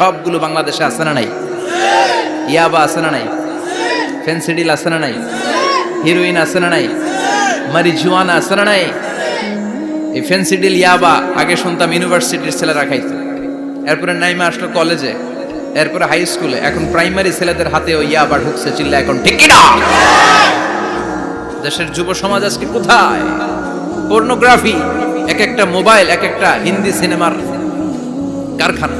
সবগুলো বাংলাদেশে আছে না নাই? ইয়াবা আছে না নাই? ফেন্সিডিল আছে না নাই? হিরোইন আছে না নাই? মারিজুয়ানা আছে না নাই? এই ফেন্সিডিল ইয়াবা আগে শুনতাম ইউনিভার্সিটির ছেলেরা খাইতো। এরপরে নাইমা আসলো কলেজে। এরপরে হাই স্কুলে। এখন প্রাইমারি ছেলেদের হাতেও ইয়াবা ঢুকছে চিল্লা এখন, ঠিক না দেশের যুব সমাজ আজকে কোথায়? পর্নোগ্রাফি, এক একটা মোবাইল, এক একটা হিন্দি সিনেমার কারখানা।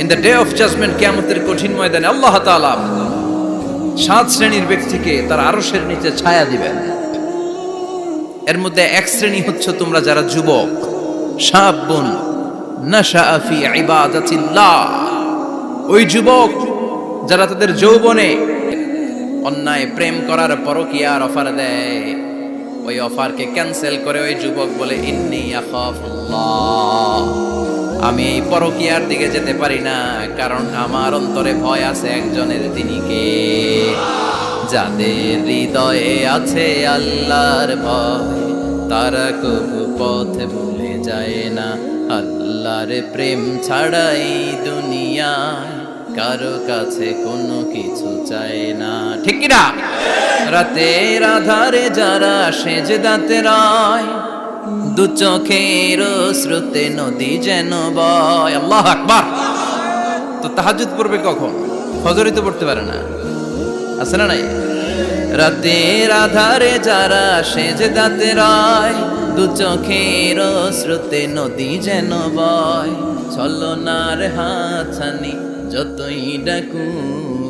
in the day of judgement কেয়ামতের কঠিন ময়দানে আল্লাহ তাআলা সাত শ্রেণির ব্যক্তিকে তার আরশের নিচে ছায়া দিবেন। এর মধ্যে এক শ্রেণি হচ্ছে তোমরা যারা যুবক শাবুন নাশা ফি ইবাদাতিল্লাহ। ওই যুবক যারা তাদের যৌবনে অন্যায়, প্রেম করার পরকিয়ার অফার দেয়। ওই অফারকে ক্যান্সেল করে ওই যুবক বলে, ইন্নি আখাফুল্লাহ। আমি এই পরকিয়ার দিকে যেতে পারি না, কারণ আমার অন্তরে ভয় আছে একজনের তিনি কে? যাদের হৃদয়ে আছে আল্লাহর ভয়, তারা কবু পথ ভুলে যায় না। আল্লাহর প্রেম ছাড়াই দুনিয়ায় কারও কাছে কোনো কিছু চায় না। ঠিক না রাতের আধারে যারা সেজে দাঁতে রায় দু চোখের শ্রুতে নদী যেন বয়। আল্লাহ আকবার। তো তাহাজুদ পড়বে কখন? ফজরই তো পড়তে পারে না। আছে না নাই? রাতের আধারে যারা সেজে দাঁতে রায়, দু চোখের শ্রুতে নদী যেন বয়। ছলনার হাছানি যতই ডাকুক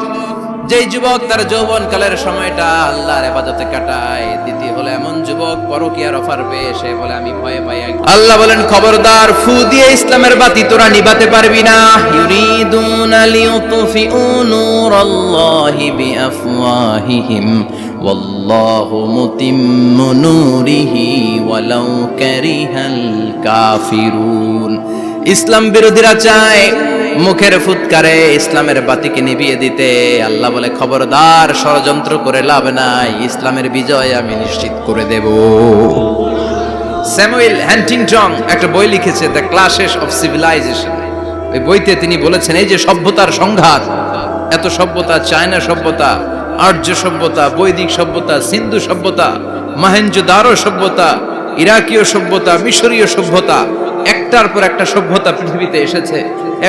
যেই যুবক তার যৌবন কালের সময়টা আল্লাহর ইবাদতে কাটায় দ্বিতীয় হলো এমন যুবক পরকিয়ার অফার পেয়ে সে বলে আমি ভয়ে পাই আল্লাহ বলেন খবরদার ফু দিয়ে ইসলামের বাতি তোরা নিভাতে পারবি না। ইউরিদুনা লিউতফিউ নূরাল্লাহি বিআফওয়াহিহিম ওয়াল্লাহু মুতিম্মু নূরিহি ওয়ালাউ কারিহাল কাফিরুন। ইসলাম বিরোধীরা চায় মুখের ফুৎকারে ইসলামের বাতিকে নিভিয়ে দিতে আল্লাহ বলে খবরদার, ষড়যন্ত্র করে লাভ নাই। ইসলামের বিজয় আমি নিশ্চিত করে দেব। স্যামুয়েল হ্যান্টিংটন একটা বই লিখেছে, দ্য ক্লাসেস অফ সিভিলাইজেশন ওই বইতে তিনি বলেছেন, এই যে সভ্যতার সংঘাত, এত সভ্যতা, চায়না সভ্যতা, আর্য সভ্যতা, বৈদিক সভ্যতা, সিন্ধু সভ্যতা মহেঞ্জোদারো সভ্যতা, ইরাকীয় সভ্যতা, মিশরীয় সভ্যতা, একটার পর একটা সভ্যতা পৃথিবীতে এসেছে।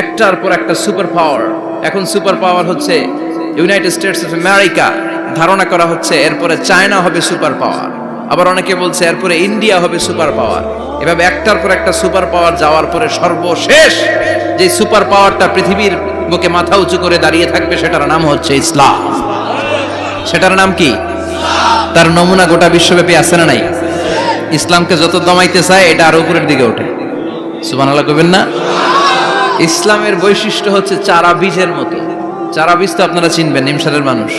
একটার পর একটা সুপার পাওয়ার। এখন সুপার পাওয়ার হচ্ছে ইউনাইটেড স্টেটস অফ আমেরিকা ধারণা করা হচ্ছে এরপরে চায়না হবে সুপার পাওয়ার। আবার অনেকে বলছে এরপরে ইন্ডিয়া হবে সুপার পাওয়ার। এভাবে একটার পর একটা সুপার পাওয়ার যাওয়ার পরে সর্বশেষ যে সুপার পাওয়ারটা পৃথিবীর বুকে মাথা উঁচু করে দাঁড়িয়ে থাকবে, সেটার নাম হচ্ছে ইসলাম। সেটার নাম কি? তার নমুনা গোটা বিশ্বব্যাপী আছে না নাই? ইসলামকে যত দমাইতে চায়, এটা আরও উপরের দিকে ওঠে। সুবান আল্লাহ কবেন না? ইসলামের বৈশিষ্ট্য হচ্ছে চারা বীজের মতো। চারা বীজ তো আপনারা চিনবেন, নিমসারের মানুষ।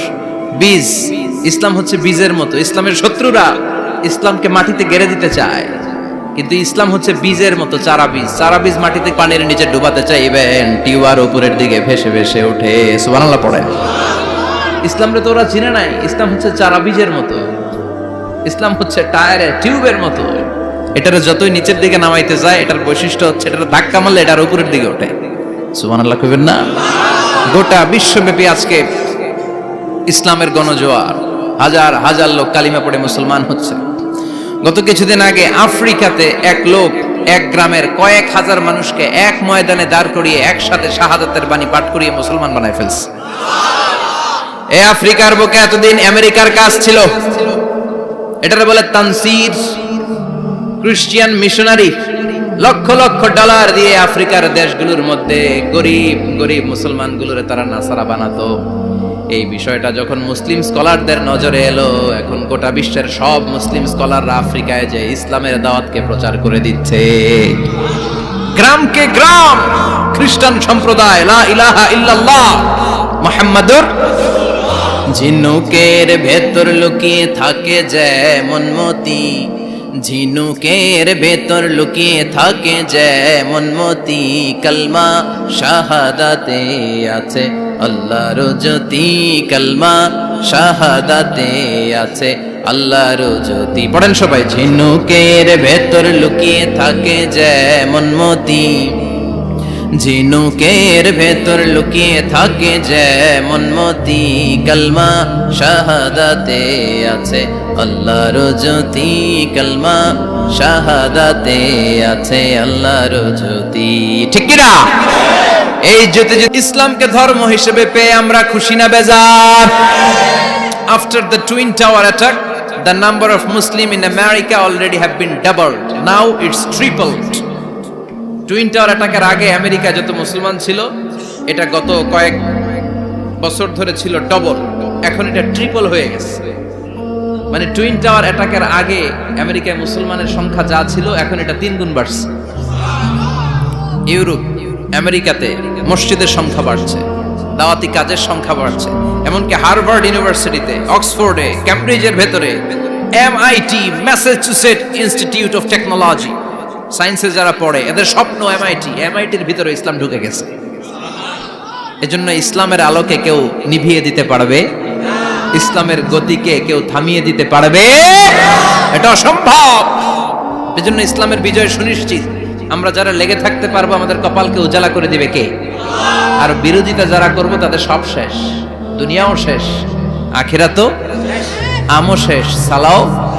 বীজ, ইসলাম হচ্ছে বীজের মতো। ইসলামের শত্রুরা ইসলামকে মাটিতে গেড়ে দিতে চায়। কিন্তু ইসলাম হচ্ছে বীজের মতো, চারা বীজ। চারা বীজ মাটিতে পানির নিচে ডুবাতে চাইবেন, টিউবার উপরের দিকে ভেসে ভেসে ওঠে। সুবহানাল্লাহ পড়েন। ইসলামরে তো ওরা চিনে নাই। ইসলাম হচ্ছে চারা বীজের মতো। ইসলাম হচ্ছে টায়ারে টিউবের মতো। এটার যতই নিচের দিকে নামাইতে যায়, এটার বৈশিষ্ট্য হচ্ছে এটার ধাক্কা মারলে এটার উপরের দিকে ওঠে। কইবেন না? গোটা বিশ্বব্যাপী আজকে ইসলামের গণজোয়ার, হাজার হাজার লোক কালিমা পড়ে মুসলমান হচ্ছে। গত কিছুদিন আগে আফ্রিকাতে এক লোক এক গ্রামের কয়েক হাজার মানুষকে এক ময়দানে দাঁড় করিয়ে একসাথে শাহাদাতের বাণী পাঠ করিয়ে মুসলমান বানায় ফেলছে। এ আফ্রিকার বুকে এতদিন আমেরিকার কাজ ছিল। এটারে বলে Tansir. Christian missionary lakh lakh dollar দিয়ে আফ্রিকার দেশগুলোর মধ্যে গরিব গরিব মুসলমানগুলোর তারা নাসারা বানাতো। এই বিষয়টা যখন মুসলিম স্কলারদের নজরে এলো, এখন গোটা বিশ্বের সব মুসলিম স্কলাররা আফ্রিকায় যে ইসলামের দাওয়াতকে প্রচার করে দিচ্ছে। গ্রামকে গ্রাম, খ্রিস্টান সম্প্রদায়, লা ইলাহা ইল্লাল্লাহ, মুহাম্মাদুর ঝিনুকের ভেতর লুকিয়ে থাকে যেমন মতি। ঝিনুকের ভেতর লুকিয়ে থাকে যেমন মতি কলমা, শাহাদাতে আছে আল্লাহর জ্যোতি কলমা, শাহাদাতে আছে আল্লাহর জ্যোতি। পড়েন সবাই, ঝিনুকের ভেতর লুকিয়ে থাকে যেমন মতি। ঝিনুকের ভেতর লুকিয়ে থাকে যেমন মতি কলমা, শাহাদাতে আছে আল্লাহর জ্যোতি কলমা, শাহাদাতে আছে আল্লাহর জ্যোতি ঠিক কিনা এই জ্যোতি ইসলামকে ধর্ম হিসেবে পেয়ে আমরা খুশি না, বেজার after the twin tower attack the number of Muslim in America already have been doubled. Now it's tripled. Twin tower অ্যাটাকের আগে আমেরিকা যত মুসলমান ছিল, এটা গত কয়েক বছর ধরে ছিল ডবল। এখন এটা ট্রিপল হয়ে গেছে। মানে টুইন টাওয়ার অ্যাটাকের আগে আমেরিকায় মুসলমানের সংখ্যা যা ছিল, এখন এটা তিন গুণ বাড়ছে। ইউরোপ, আমেরিকাতে মসজিদের সংখ্যা বাড়ছে, দাওয়াতি কাজের সংখ্যা বাড়ছে, এমনকি হার্ভার্ড ইউনিভার্সিটিতে, অক্সফোর্ডে ক্যামব্রিজের ভেতরে MIT Massachusetts Institute of Technology সায়েন্সে যারা পড়ে, এদের স্বপ্ন এমআইটি এমআইটির ভিতরে ইসলাম ঢুকে গেছে। এজন্য ইসলামের আলোকে কেউ নিভিয়ে দিতে পারবে, ইসলামের গতিকে কেউ থামিয়ে দিতে পারবে। এটা অসম্ভব। এজন্য ইসলামের বিজয় সুনিশ্চিত। আমরা যারা লেগে থাকতে পারব, আমাদের কপালকে উজালা করে দিবে কে? আর বিরোধিতা যারা করব, তাদের সব শেষ। দুনিয়াও শেষ। আখিরা তো আমও শেষ। সালাও।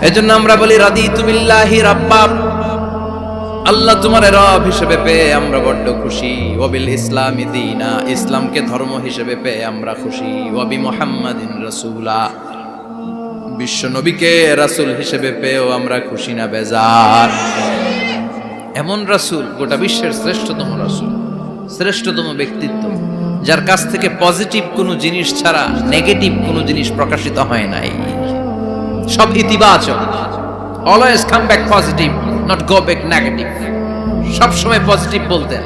এজন্য আমরা বলি রাদি তুমিল্লাহি রাব্বাব আল্লাহ তোমার রব হিসেবে পেয়ে আমরা বড্ড খুশি। ওবিল ইসলামী দিনা, ইসলামকে ধর্ম হিসেবে পেয়ে আমরা খুশি। ওবি মোহাম্মদিন রসুলা। বিশ্ব নবীকে রাসুল হিসেবে পেয়েও আমরা খুশি না, বেজার। এমন রাসুল, গোটা বিশ্বের শ্রেষ্ঠতম রাসূল, শ্রেষ্ঠতম ব্যক্তিত্ব, যার কাছ থেকে পজিটিভ কোনো জিনিস ছাড়া নেগেটিভ কোনো জিনিস প্রকাশিত হয় নাই। সব ইতিবাচক। Always come back positive not go back negative সব সময় পজিটিভ বলতেন।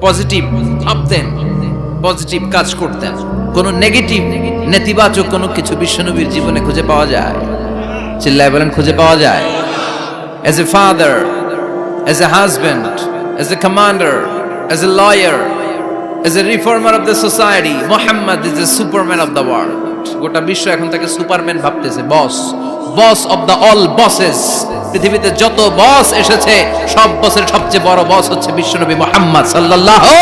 পজিটিভ ভাবতেন। পজিটিভ কাজ করতেন। কোনো নেগেটিভ নেতিবাচক কোনো কিছু বিশ্বনবীর জীবনে খুঁজে পাওয়া যায়। চিল্লায় বলেন, খুঁজে পাওয়া যায়। As a father as a husband as a commander as a lawyer as a reformer of the society Mohammad is a superman of the world গোটা বিশ্ব এখন তাকে সুপারম্যান ভাবতেছে boss boss of the all bosses পৃথিবীতে যত বস এসেছে সব বসের সবচেয়ে বড় বস হচ্ছে বিশ্বনবী মোহাম্মদ সাল্লাল্লাহু